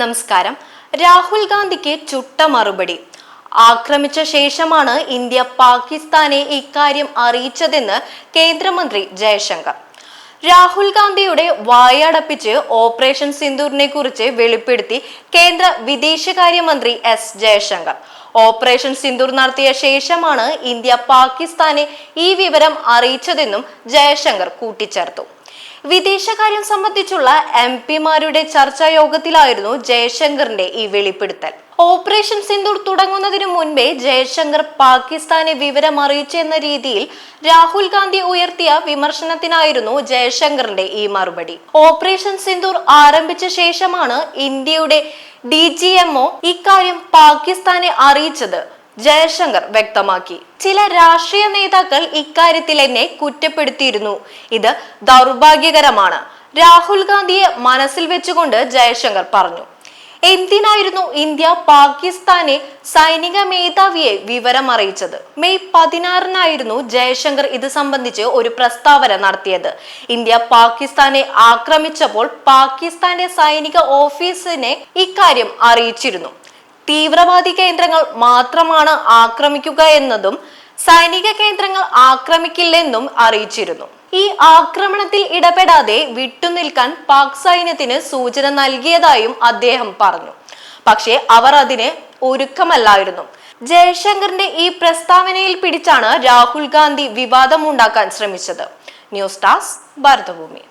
നമസ്കാരം. രാഹുൽ ഗാന്ധിക്ക് ചുട്ട മറുപടി. ആക്രമിച്ച ശേഷമാണ് ഇന്ത്യ പാകിസ്ഥാനെ ഇക്കാര്യം അറിയിച്ചതെന്ന് കേന്ദ്രമന്ത്രി ജയശങ്കർ. രാഹുൽ ഗാന്ധിയുടെ വായടപ്പിച്ച് ഓപ്പറേഷൻ സിന്ദൂറിനെ കുറിച്ച് വെളിപ്പെടുത്തി കേന്ദ്ര വിദേശകാര്യമന്ത്രി എസ് ജയശങ്കർ. ഓപ്പറേഷൻ സിന്ദൂർ നടത്തിയ ശേഷമാണ് ഇന്ത്യ പാകിസ്ഥാനെ ഈ വിവരം അറിയിച്ചതെന്നും ജയശങ്കർ കൂട്ടിച്ചേർത്തു. വിദേശകാര്യം സംബന്ധിച്ചുള്ള എം പിമാരുടെ ചർച്ചാ യോഗത്തിലായിരുന്നു ജയശങ്കറിന്റെ ഈ വെളിപ്പെടുത്തൽ. ഓപ്പറേഷൻ സിന്ദൂർ തുടങ്ങുന്നതിനു മുൻപേ ജയശങ്കർ പാകിസ്ഥാനെ വിവരം അറിയിച്ചെന്ന രീതിയിൽ രാഹുൽ ഗാന്ധി ഉയർത്തിയ വിമർശനത്തിനായിരുന്നു ജയശങ്കറിന്റെ ഈ മറുപടി. ഓപ്പറേഷൻ സിന്ദൂർ ആരംഭിച്ച ശേഷമാണ് ഇന്ത്യയുടെ ഡി ജി എംഒ ഇക്കാര്യം പാകിസ്ഥാനെ അറിയിച്ചത് ജയശങ്കർ വ്യക്തമാക്കി. ചില രാഷ്ട്രീയ നേതാക്കൾ ഇക്കാര്യത്തിൽ എന്നെ കുറ്റപ്പെടുത്തിയിരുന്നു. ഇത് ദൗർഭാഗ്യകരമാണ്. രാഹുൽ ഗാന്ധിയെ മനസ്സിൽ വെച്ചുകൊണ്ട് ജയശങ്കർ പറഞ്ഞു. എന്തിനായിരുന്നു ഇന്ത്യ പാകിസ്ഥാനെ സൈനിക മേധാവിയെ വിവരം അറിയിച്ചത്? മെയ് പതിനാറിനായിരുന്നു ജയശങ്കർ ഇത് സംബന്ധിച്ച് ഒരു പ്രസ്താവന നടത്തിയത്. ഇന്ത്യ പാകിസ്ഥാനെ ആക്രമിച്ചപ്പോൾ പാകിസ്ഥാന്റെ സൈനിക ഓഫീസിനെ ഇക്കാര്യം അറിയിച്ചിരുന്നു. തീവ്രവാദി കേന്ദ്രങ്ങൾ മാത്രമാണ് ആക്രമിക്കുക എന്നതും സൈനിക കേന്ദ്രങ്ങൾ ആക്രമിക്കില്ലെന്നും അറിയിച്ചിരുന്നു. ഈ ആക്രമണത്തിൽ ഇടപെടാതെ വിട്ടുനിൽക്കാൻ പാക് സൈന്യത്തിന് സൂചന നൽകിയതായും അദ്ദേഹം പറഞ്ഞു. പക്ഷേ അവർ അതിന് ഒരുക്കമല്ലായിരുന്നു. ജയശങ്കറിന്റെ ഈ പ്രസ്താവനയിൽ പിടിച്ചാണ് രാഹുൽ ഗാന്ധി വിവാദമുണ്ടാക്കാൻ ശ്രമിച്ചത്. News task Bharatabhoomi.